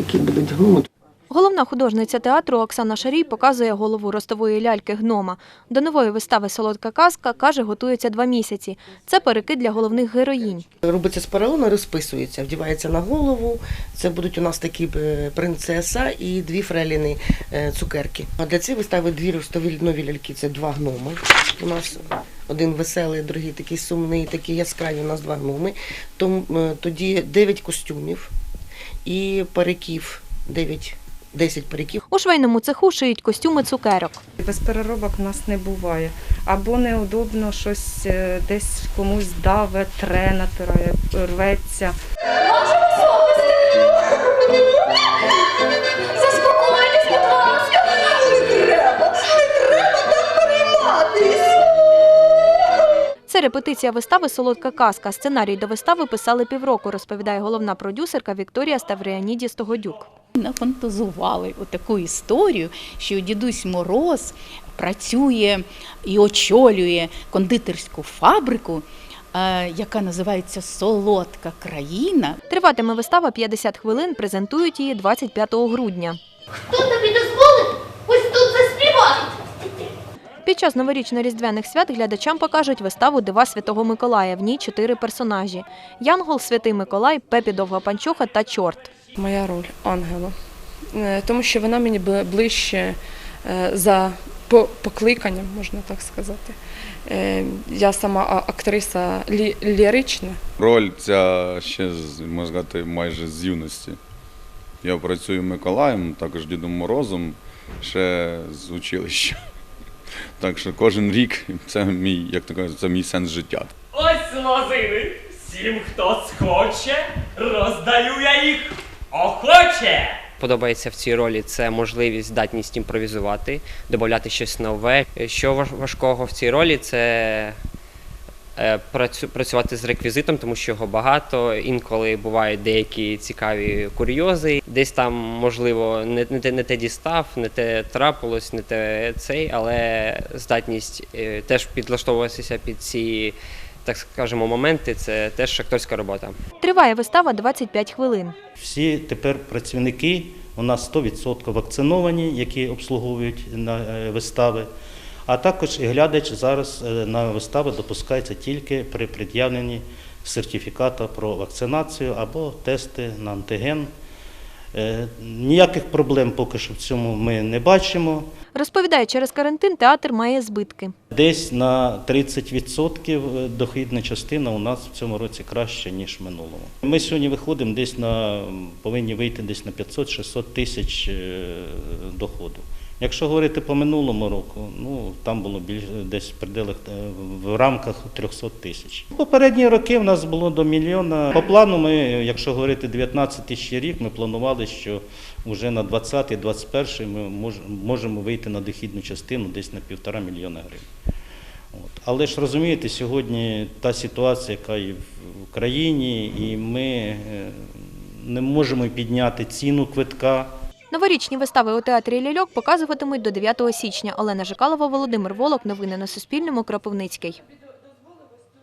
такі будуть гноми. Головна художниця театру Оксана Шарій показує голову ростової ляльки гнома. До нової вистави Солодка казка каже, готується два місяці. Це парики для головних героїнь. Робиться з поролону, розписується, вдівається на голову. Це будуть у нас такі е, принцеса і дві фреліни е, цукерки. А для цієї вистави дві ростові нові ляльки це два гноми. У нас один веселий, другий такий сумний, такі яскраві. У нас два гноми. Е, тоді дев'ять костюмів і париків, дев'ять, десять париків. У швейному цеху шиють костюми цукерок. Без переробок в нас не буває. Або неудобно щось е, десь комусь даве, тре, натирає, рветься. Заспокойтесь, Це репетиція вистави Солодка казка. Сценарій до вистави писали півроку, розповідає головна продюсерка Вікторія Ставріанідіс Тогодюк. нафантазували таку історію, що дідусь Мороз працює і очолює кондитерську фабрику, е, яка називається Солодка країна. Триватиме вистава 50 хвилин, презентують її 25 грудня. Хто тобі дозволить ось тут заспівати? Під час новорічно-різдвяних свят глядачам покажуть виставу Дива Святого Миколая. В ній чотири персонажі: Янгол, Святий Миколай, Пепі Довга Панчоха та Чорт. моя роль ангела, Е, тому що вона мені бли- ближче е, за покликанням, можна так сказати. Е, Я сама актриса лірична, Роль ця ще можна сказати, майже з юності. Я працюю Миколаєм, також Дідом Морозом, ще з училища. Так що кожен рік це мій, як то кажуть, це мій сенс життя. Ось лозини. Всім, хто схоче, роздаю я їх охоче. Подобається в цій ролі це можливість, здатність імпровізувати, додати щось нове. Що важкого в цій ролі це працювати з реквізитом, тому що його багато. Інколи бувають деякі цікаві курйози. Десь там, можливо, не, не, те, не те дістав, не те трапилось, не те цей, але здатність е, теж підлаштовуватися під ці, так скажемо, моменти це теж акторська робота. Триває вистава 25 хвилин. Всі тепер працівники у нас 100% вакциновані, які обслуговують на е, вистави. А також і глядач зараз е, на вистави допускається тільки при пред'явленні сертифіката про вакцинацію або тести на антиген. Е, Ніяких проблем поки що в цьому ми не бачимо. Розповідає, через карантин театр має збитки. Десь на 30% дохідна частина у нас в цьому році краще, ніж в минулому. Ми сьогодні виходимо десь на повинні вийти десь на 500-600 тисяч е, доходу. Якщо говорити по минулому року, ну там було більш десь в пределах е, в рамках 300 тисяч. Попередні роки в нас було до мільйона. По плану, ми, якщо говорити 19 тисяч рік, ми планували, що вже на 20-21 ми можемо вийти на дохідну частину десь на півтора мільйона гривень. От. Але ж розумієте, сьогодні та ситуація, яка є в країні, і ми е, не можемо підняти ціну квитка. Новорічні вистави у театрі Ляльок показуватимуть до 9 січня. Олена Жикалова, Володимир Волок. Новини на Суспільному. Кропивницький.